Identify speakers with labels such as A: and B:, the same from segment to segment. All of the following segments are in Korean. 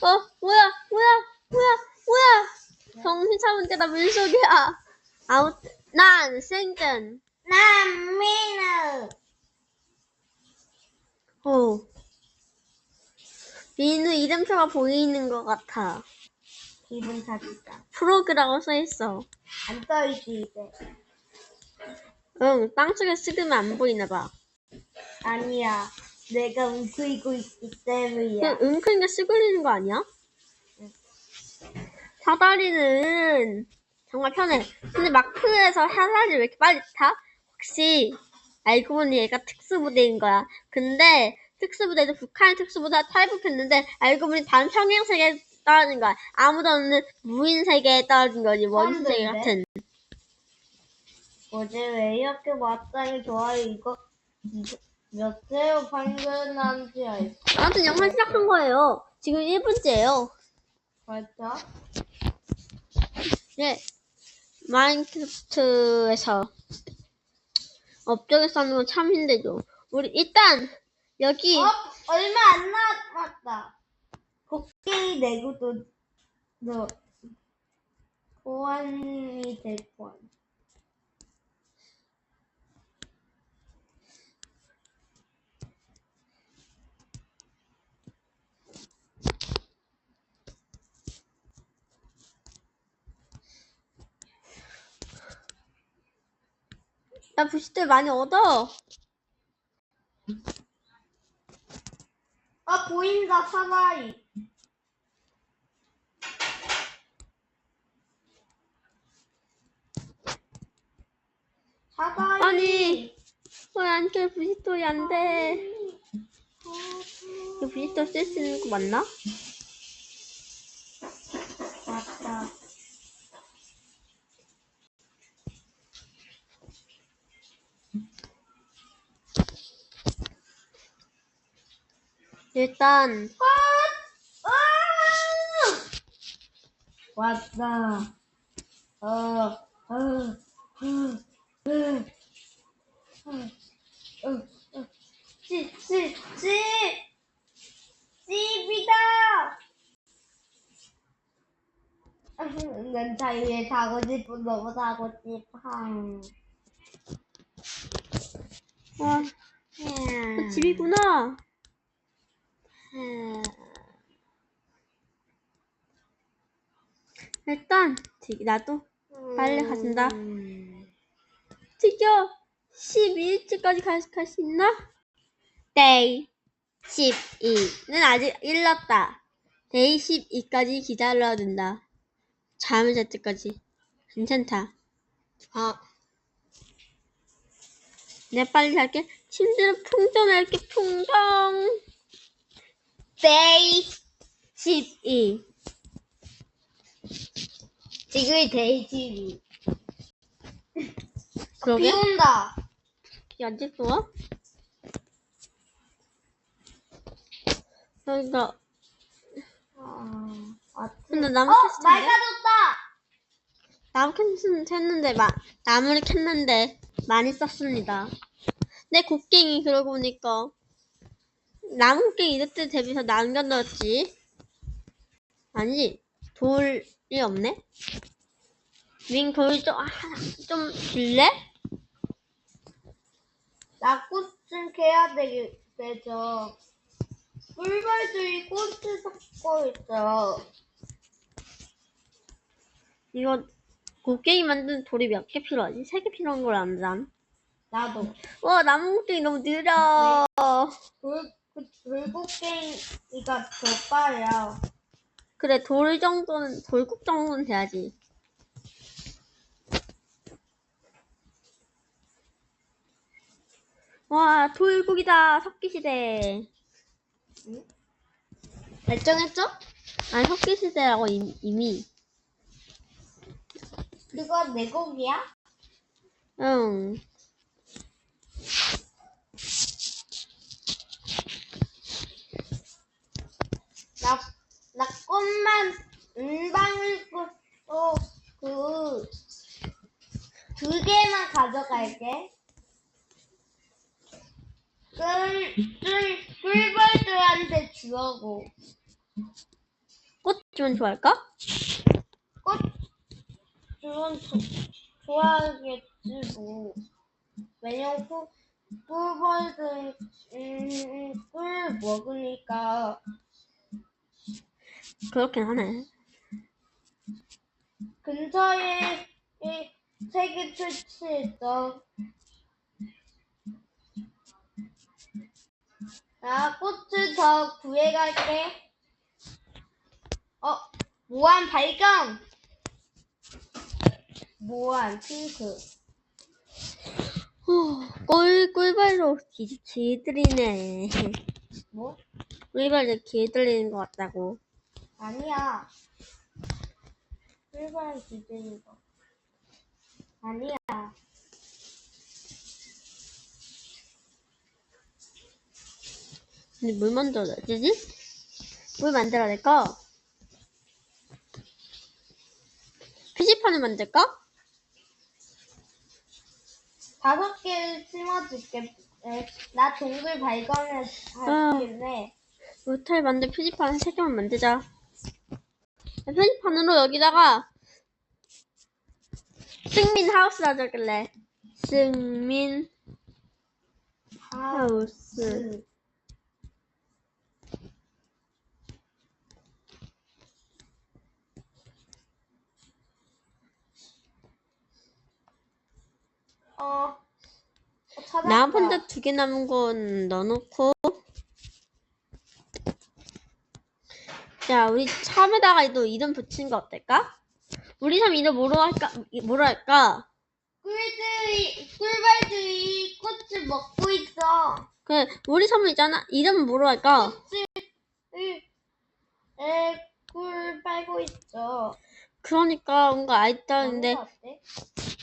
A: 어, 뭐야, 뭐야, 뭐야, 뭐야. 정신 차린 게나 물속이야. 아무튼, 난 생전,
B: 난 민우.
A: 어. 민우 이름표가 보이는 것 같아.
B: 기분 탓이다.
A: 프로그라고 써있어.
B: 안 떠있지 이제.
A: 응, 땅속에 쓰면 안 보이나 봐.
B: 아니야. 내가 웅크리고 있기 때문이야.
A: 그 은근히 쓰그리는 거 아니야? 사다리는 정말 편해. 근데 마크에서 사다리 왜 이렇게 빨리 타? 혹시 알고 보니 얘가 특수부대인 거야. 근데 특수부대도 북한 특수부대 탈북했는데 알고 보니 다른 평행 세계에 떨어진 거야. 아무도 없는 무인 세계에 떨어진 거지. 원시 세계
B: 사람들인데?
A: 같은.
B: 어제 왜 이렇게 마땅히 좋아요 이거 이거 몇 회로 판결난지 알까?
A: 아무튼 영상 시작한 거예요. 지금 1분째예요.
B: 맞아?
A: 예. 마인크래프트에서 업적에서 하는 건 참 힘들죠. 우리 일단 여기
B: 어? 얼마 안 남았다. 곡괭이 내고도 너 보안이 될 뻔.
A: 나 부시들 많이 얻어.
B: 아 보인다 사나이. 사나이.
A: 아니. 왜 안 돼 부시돌이 안 돼. 이거 부시돌 쓸 수 있는 거 맞나?
B: 맞다.
A: 일단
B: 아! 왔다. 어, 어, 어, 어, 어, 집! 집이다! 난 자유에 사고 싶어, 너무 사고 싶어.
A: 와
B: 음.
A: 어, 집이구나.
B: 음.
A: 일단 나도 빨리 가진다.
B: 음.
A: 드디어 12일째까지 갈수 있나? 데이 12는 아직 일렀다. 데이 12까지 기다려야 된다. 잠을 잘 때까지. 괜찮다.
B: 아,
A: 내가 빨리 갈게. 침대를 풍전할게, 풍전.
B: 데이
A: 12.
B: 지금이 데이지비.
A: 그러게?
B: 비 온다.
A: 비 언제 쏘아? 여기가,
B: 아, 아,
A: 근데 나무
B: 어,
A: 캐스트
B: 맑아졌다.
A: 나무 캔 캤는데, 마, 나무를 캤는데, 많이 썼습니다. 내 곡괭이, 그러고 보니까, 나무 곡괭이 이렇게 대비해서 남겨놨지. 아니, 돌이 없네? 민, 돌 좀, 아, 좀 줄래?
B: 나꽃좀 캐야 되겠, 되죠. 꿀벌들이 꽃을 섞고 있어.
A: 이거, 곡괭이 만든 돌이 몇 개 필요하지? 세 개 필요한 걸 안다.
B: 나도.
A: 와, 나무 곡괭이 너무 느려.
B: 돌, 그 돌곡괭이가 젓갈이야.
A: 그래, 돌 정도는, 돌국 정도는 돼야지. 와, 돌국이다. 석기 시대.
B: 응?
A: 결정했죠? 아니, 석기 시대라고 이미. 이미.
B: 그거 내 곡이야?
A: 응.
B: 나, 나 꽃만 은방울 꽃, 어, 그, 두 개만 가져갈게. 꿀, 꿀, 꿀벌들한테 주라고.
A: 꽃주면 좋아할까?
B: 꽃주는 조, 좋아하겠지 뭐. 왜냐면 꿀, 꿀벌들 음, 꿀 먹으니까
A: 그렇긴 하네.
B: 근처에 이 세계 최초였어. 나 꽃을 더 구해갈게. 어, 모한 발견! 모한 핑크.
A: 꿀, 꿀벌로 기, 기 들리네.
B: 뭐?
A: 꿀벌로 기 들리는 것 같다고.
B: 아니야. 일반 기준인 거. 아니야.
A: 근데 물 만들어야 되지? 물 만들어야 될까? 표지판을 만들까?
B: 다섯 개를 심어줄게. 에, 나 동굴 발견했길래
A: 못할 만들 표지판 세 개만 만들자. 표지판으로 여기다가 승민 하우스라 적을래. 승민 하우스.
B: 어, 어.
A: 나 혼자 두 개 남은 건 넣어놓고. 자, 우리 참에다가 또 이름 붙이는 거 어떨까? 우리 삼 이름 뭐로 할까? 뭐로 할까?
B: 꿀들이, 꿀벌들이 꽃을 먹고 있어.
A: 그 우리 삼은 있잖아. 이름 뭐로 할까?
B: 에, 에, 꿀 빨고 있어.
A: 그러니까 뭔가
B: 어때?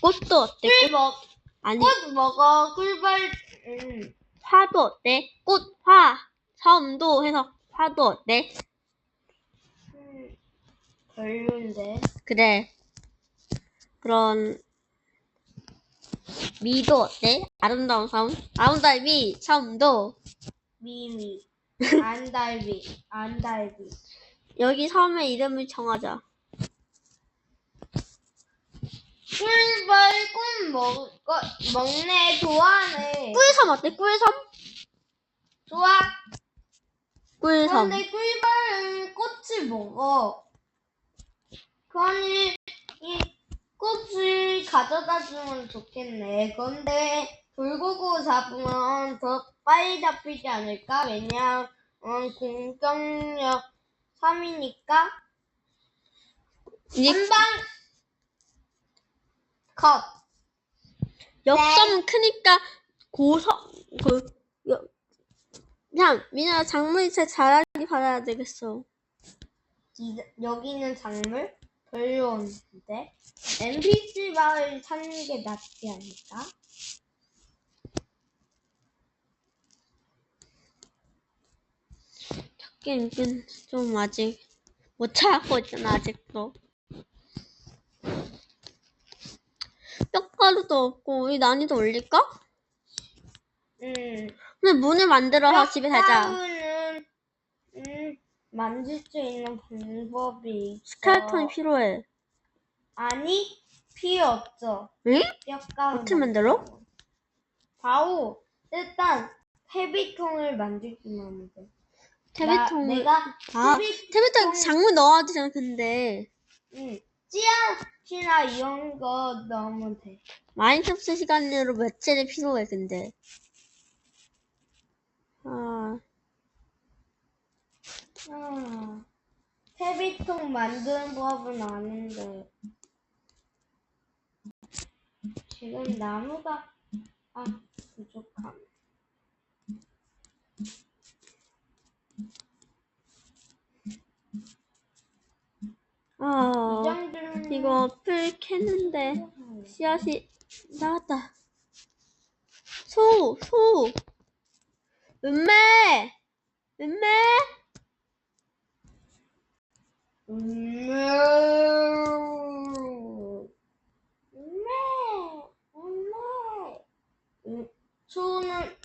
A: 꽃도 어때?
B: 꿀 먹,
A: 아니
B: 꽃 먹어. 꿀벌, 음.
A: 화도 어때? 꽃, 화, 섬도 해서 화도 어때?
B: 음, 별론데.
A: 그래. 그런 미도 어때? 아름다운 섬. 아름다운 미, 섬도.
B: 미미. 안달비. 안달비.
A: 여기 섬의 이름을 정하자.
B: 꿀벌 꿀 먹, 거, 먹네. 좋아하네.
A: 꿀섬 어때? 꿀섬?
B: 좋아.
A: 꿀섬.
B: 그런데 꿀벌은 꽃을 먹어. 그러니 이 꽃을 가져다 주면 좋겠네. 그런데 돌고고 잡으면 더 빨리 잡히지 않을까? 왜냐면 공격력 3이니까
A: 이제
B: 한방 컷.
A: 역섬은 크니까 고섬 그 여- 그냥 민아 장문이체 잘하기 바라야 되겠어.
B: 이- 여기는 작물 별로인데 NPC 마을 찾는 게 낫지 않을까?
A: 찾기는 좀 아직 못 찾고 있잖아 아직도. 뼈가루도 없고 우리 난이도 올릴까?
B: 음.
A: 근데 문을 만들어서 집에 살자.
B: 는 음, 만질 수 있는 방법이 있어.
A: 스켈톤이 필요해.
B: 아니 필요 없어.
A: 응?
B: 뼈가루.
A: 어떻게 만들어?
B: 바로 일단 퇴비통을 만들기만 하면 돼.
A: 태비통.
B: 나, 내가
A: 아, 태비통 장문 넣어야 되잖아 근데.
B: 응. 씨앗이나 이런 거 넣으면 돼.
A: 마인크래프트 시간으로 며칠이 필요해 근데. 아,
B: 아, 퇴비통 만드는 법은 아는데 지금 나무가 아 부족함.
A: 아, 이거 풀 캤는데 씨앗이 나왔다. 소, 소. 은매, 은매.
B: 음, 네, 네. 음, 소는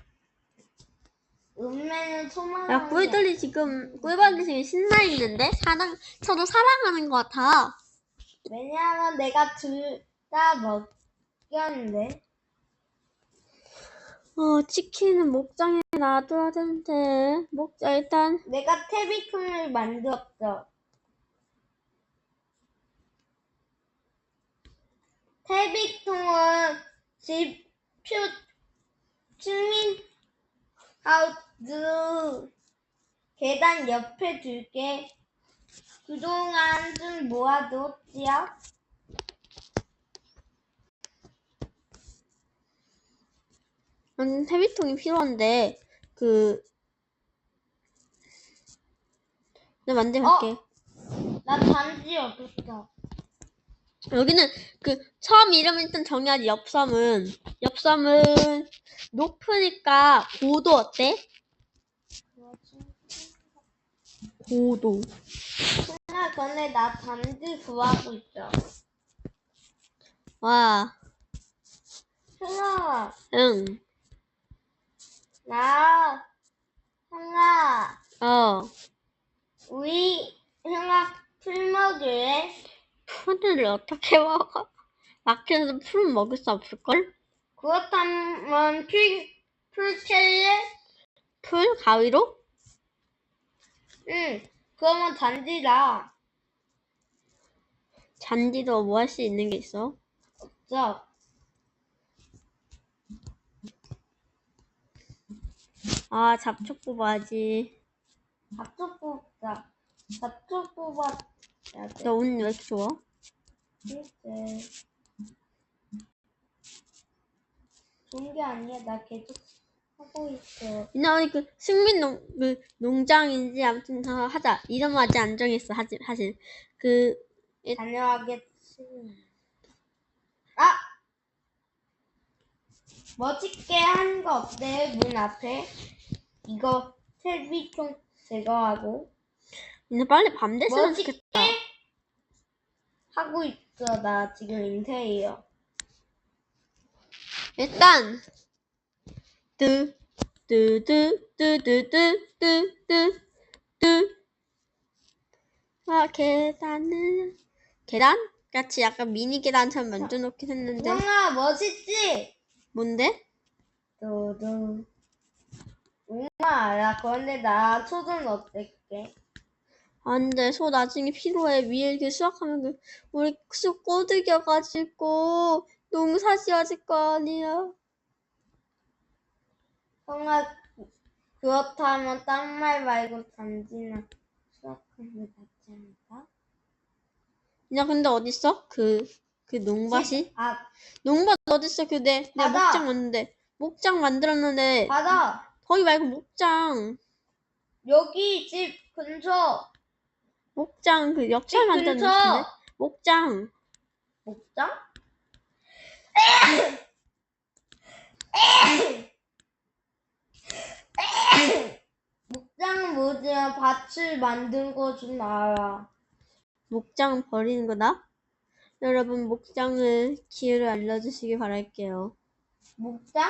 B: 음매는 소만
A: 야, 꿀들이 지금, 꿀벌이 지금 신나 있는데? 사랑, 서로 사랑하는 것 같아.
B: 왜냐하면 내가 둘 다 먹였는데.
A: 어, 치킨은 목장에 놔둬야 되는데. 목장, 일단,
B: 내가 태비통을 만들었어. 태비통은 집 표, 주민 하우스 계단 옆에 둘게. 그동안 좀 모아뒀지요?
A: 음, 퇴비통이 필요한데, 그, 내가 만들어갈게.
B: 나 단지 얻었어.
A: 여기는 그 처음 이름 일단 정해야지 엽섬은 엽섬은 높으니까 고도 어때? 고도
B: 나 전에 나 단지 구하고 있어.
A: 와
B: 형아,
A: 응.
B: 나, 형아,
A: 어.
B: 우리, 형아, 풀 먹을래?
A: 풀을 어떻게 먹어? 마켓에서 풀은 먹을 수 없을걸?
B: 그렇다면 풀, 풀 캘래?
A: 풀? 가위로?
B: 응, 그러면 단지다.
A: 잔디도 뭐 할 수 있는 게 있어?
B: 없어.
A: 아 잡초 뽑아야지
B: 잡초 뽑자. 잡초 뽑아야 돼.
A: 너 오늘 왜 이렇게 좋아?
B: 글쎄. 좋은 게 아니야. 나 계속 하고 있어.
A: 이나 우리 그 승민 농, 그 농장인지 아무튼 다 하자 이름 아직 안 정했어 하지, 사실 그
B: 다녀와겠지. 아! 멋있게 한 거 어때? 문 앞에. 이거 텔비총 제거하고.
A: 이나 빨리 밤 됐으면
B: 멋있게
A: 좋겠다
B: 하고 있어. 나 지금 인쇄해요.
A: 일단 뜨 뜨 뜨 뜨 뜨 뜨 뜨뜨 아, 계단은 계단? 같이 약간 미니 계단처럼 만져놓긴 했는데.
B: 형아, 멋있지?
A: 뭔데?
B: 너도. 엄마, 나 그런데 나 초등 어땠게?
A: 아, 근데 소 나중에 필요해. 위에 이렇게 수확하면 그 우리 쑥 꼬드겨가지고 농사 지어질 거 아니야.
B: 형아, 그렇다면 딴 말 말고 단지나 게 낫지 않을까?
A: 야, 근데 어딨어? 그, 그 농밭이?
B: 아,
A: 농밭 어딨어? 그 내, 내
B: 바다.
A: 목장 만드는데. 목장 만들었는데.
B: 받아.
A: 거기 말고 목장.
B: 여기 집 근처.
A: 목장
B: 그집
A: 옆에 만드는
B: 근처.
A: 목장.
B: 목장? 목장은 뭐지야? 밭을 만든 거좀 알아.
A: 목장 버리는 거다? 여러분, 목장을 기회를 알려주시기 바랄게요.
B: 목장?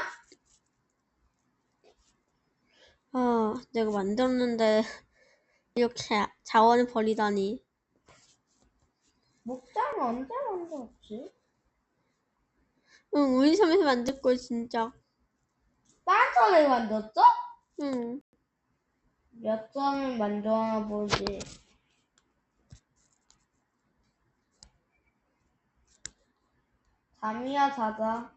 A: 아, 내가 만들었는데, 이렇게 자원을 버리다니.
B: 목장은 언제 만들었지?
A: 응, 우리 섬에서 만들 걸, 진짜.
B: 딴 점에 만들었어?
A: 응.
B: 몇 점을 만들어나 보지. 잠이야 자자.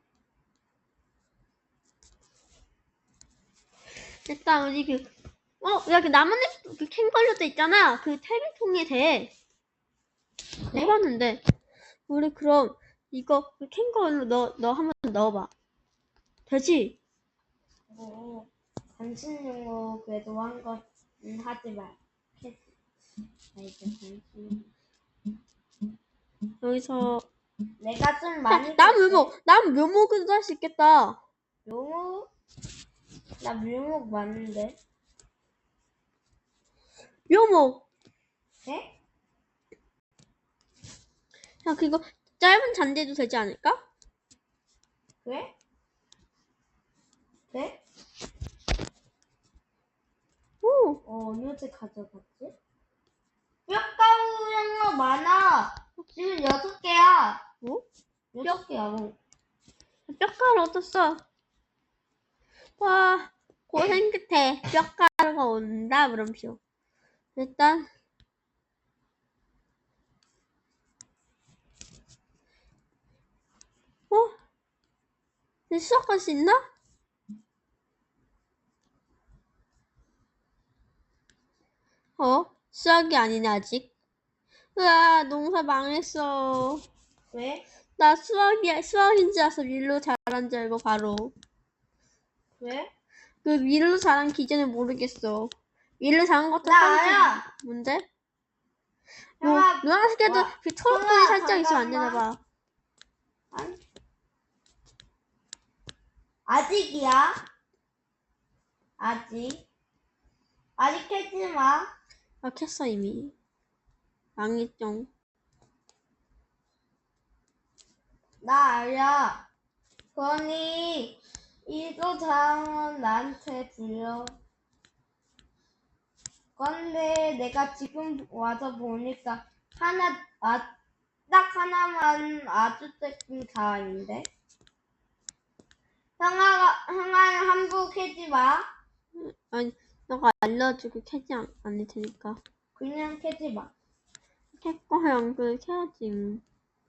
A: 일단, 우리 그, 어, 야, 그 나뭇잎, 그 캥걸려도 있잖아. 그 태비통에 대. 해봤는데. 우리 그럼, 이거, 그 캥걸로 너, 너 한번 넣어봐. 되지?
B: 뭐 간식용으로 그래도 한건 하지 말. 캐- 나 이제 간식.
A: 여기서.
B: 내가 좀
A: 야,
B: 많이.
A: 남 묘목! 남 묘목으로도 할수 있겠다.
B: 묘목? 나 묘목 많은데.
A: 묘목!
B: 네?
A: 야, 그거 짧은 잔디도 되지 않을까?
B: 왜? 네?
A: 오!
B: 어, 어느새 가져갔지? 뼈가루 양거 많아. 지금 여섯 개야.
A: 어?
B: 여섯 개야. 어.
A: 뼈가루 얻었어. 와, 고생 끝에 뼈가루가 온다, 물음표. 일단, 어? 이제 시작할 수 있나? 어? 시작이 아니네, 아직. 으아, 농사 망했어.
B: 왜?
A: 나 수학이, 수학인 줄 알았어. 밀로 잘한 줄 알고, 바로.
B: 왜?
A: 그 밀로 잘한 기준을 모르겠어. 밀로 잘한 것도
B: 나 알아.
A: 뭔데? 뭐
B: 형아,
A: 노란색에도
B: 와,
A: 그 초록불이
B: 형아,
A: 살짝 있으면 안 되나. 봐.
B: 아니. 아직이야. 아직. 아직 캐지 마.
A: 아 켰어 이미. 망했죠.
B: 나 알아. 건이 이거 잘하면 나한테 불려. 근데 내가 지금 와서 보니까 하나 아, 딱 하나만 아주 조금 잘하는데. 형아가 형아는 함부로 캐지 마.
A: 아니 너가 알려주고 켜지 않, 않을 테니까.
B: 그냥 캐지 마.
A: 거야 안 그래 켜야지.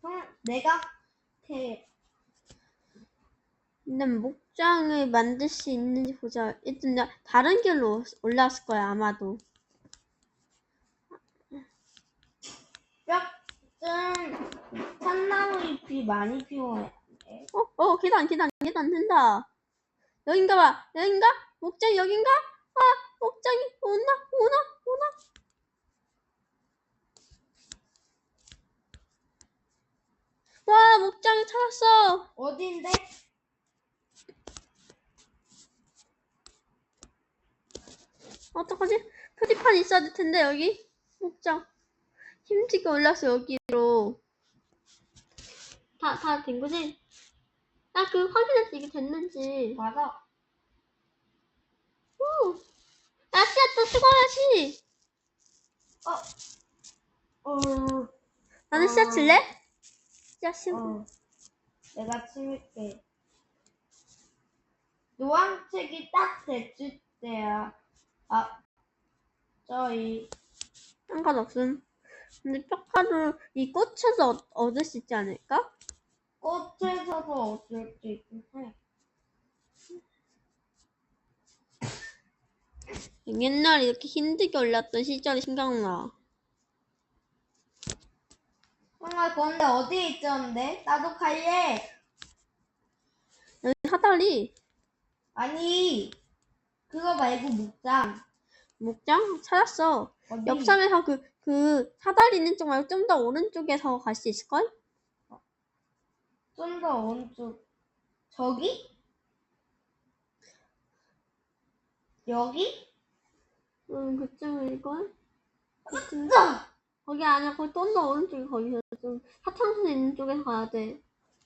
B: 형 내가 캐.
A: 근데 목장을 만들 수 있는지 보자. 일단 나 다른 길로 올라왔을 거야 아마도.
B: 뼈좀 참나무 잎이 많이 필요해.
A: 어, 어, 계단, 계단, 계단 된다. 여긴가 봐. 여긴가? 목장 여긴가? 아, 목장이 오나, 오나, 오나. 와, 목장이 찾았어.
B: 어딘데?
A: 어떡하지? 표지판이 있어야 될 텐데, 여기. 목장. 힘들게 올라서 여기로. 다, 다 된 거지? 나 그 확인했어. 이게 됐는지.
B: 맞아.
A: 오! 야, 씨앗 또 수거해야지.
B: 어. 어.
A: 나는
B: 어.
A: 씨앗 칠래? 씨앗 심
B: 어. 내가 치울게. 노란색이 딱 됐을 때야. 아, 저희
A: 상관없음. 근데 뼈가루 이 꽃에서 얻- 얻을 수 있지 않을까?
B: 꽃에서도 얻을 수 있긴 해.
A: 옛날에 이렇게 힘들게 올랐던 시절이 생각나.
B: 형아, 그런데 어디에 있었는데? 나도 갈래.
A: 여기 사다리,
B: 아니, 그거 말고 목장.
A: 목장 찾았어.
B: 어디?
A: 옆섬에서 그, 그 사다리 있는 쪽 말고 좀 더 오른쪽에서 갈 수 있을걸?
B: 좀 더 오른쪽. 저기? 여기?
A: 응, 그쪽일걸? 그쪽.
B: 아,
A: 거기 아니야. 거기 좀 더 오른쪽에 거기서 좀 사탕수수 있는 쪽에서 가야 돼.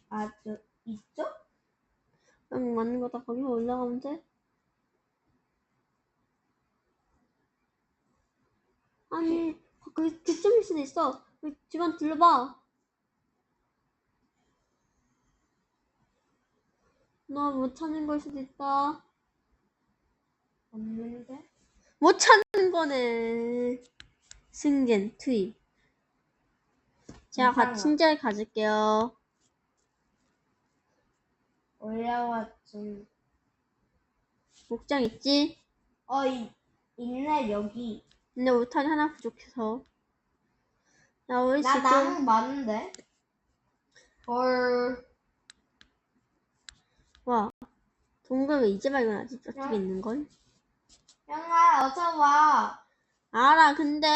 B: 아, 저, 이쪽?
A: 응, 맞는 거다. 거기서 올라가면 돼. 아니, 그, 그쯤일 수도 있어. 그 주변 둘러봐. 너 못 찾는 걸 수도 있다.
B: 없는데?
A: 못 찾는 거네. 승진, 투입. 제가
B: 이상하다.
A: 같이 친절 가질게요.
B: 좀.
A: 목장 있지?
B: 어, 이, 있네, 여기.
A: 근데 오탄이 하나 부족해서. 야, 우리
B: 나
A: 지금.
B: 나무 많은데? 헐.
A: 와, 동굴 왜 이제 발견하지? 저쪽에
B: 야.
A: 있는걸?
B: 형아, 어서 와.
A: 알아, 근데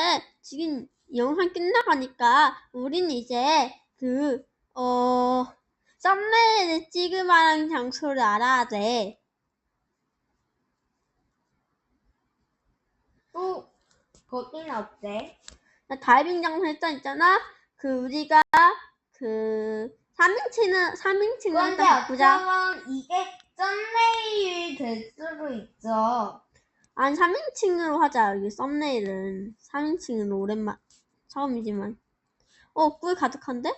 A: 지금 영상 끝나가니까 우린 이제 그, 어, 썸네일을 찍을 만한 장소를 알아야 돼.
B: 또, 거기는 어때?
A: 나 다이빙 장소 일단 있잖아? 그, 우리가 그, 3인칭은, 3인칭은
B: 그런데
A: 일단 바꾸자.
B: 어쩌면 이게 썸네일이 될 수도 있어.
A: 아니 3인칭으로 하자. 여기 썸네일은 3인칭으로 오랜만 처음이지만. 어, 꿀 가득한데?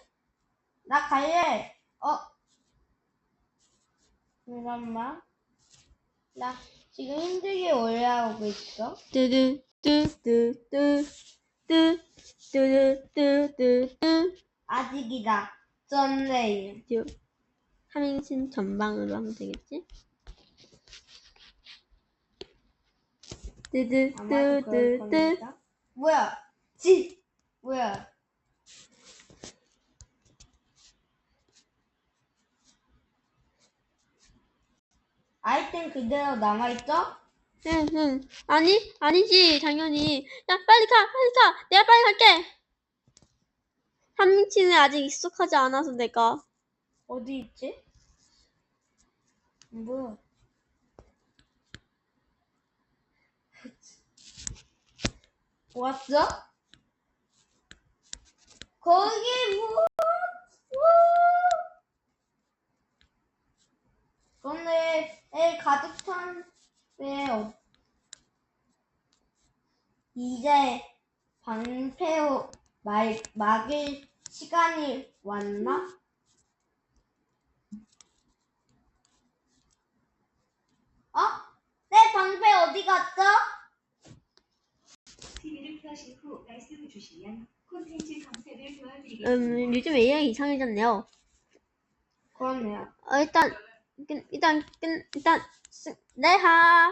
B: 나 갈래. 어? 잠깐만. 나 지금 힘들게 올라오고 있어.
A: 뜨뜨뜨뜨뜨
B: 아직이다. 썸네일.
A: 3인칭 전방으로 하면 되겠지? 뜨드
B: 아마도 그럴
A: 뜨뜨뜨
B: 겁니다. 뭐야? 지 뭐야? 아이템 그대로 남아있죠?
A: 응, 응. 아니, 아니지, 당연히. 야, 빨리 가, 빨리 가. 내가 빨리 갈게. 3인칭에 아직 익숙하지 않아서 내가.
B: 어디 있지? 뭐야? 왔어? 거기 뭐? 근데 애 가득 찬데 어... 이제 방패 말 막일 시간이 왔나? 어? 내 방패 어디 갔어?
C: TV를 켜신 후 말씀해 주시면 콘텐츠 검색을 도와드리겠습니다.
A: 음, 요즘 AI 이상해졌네요.
B: 그렇네요.
A: 어, 일단, 끈- 일단, 끈- 일단, 쓰- 네, 하.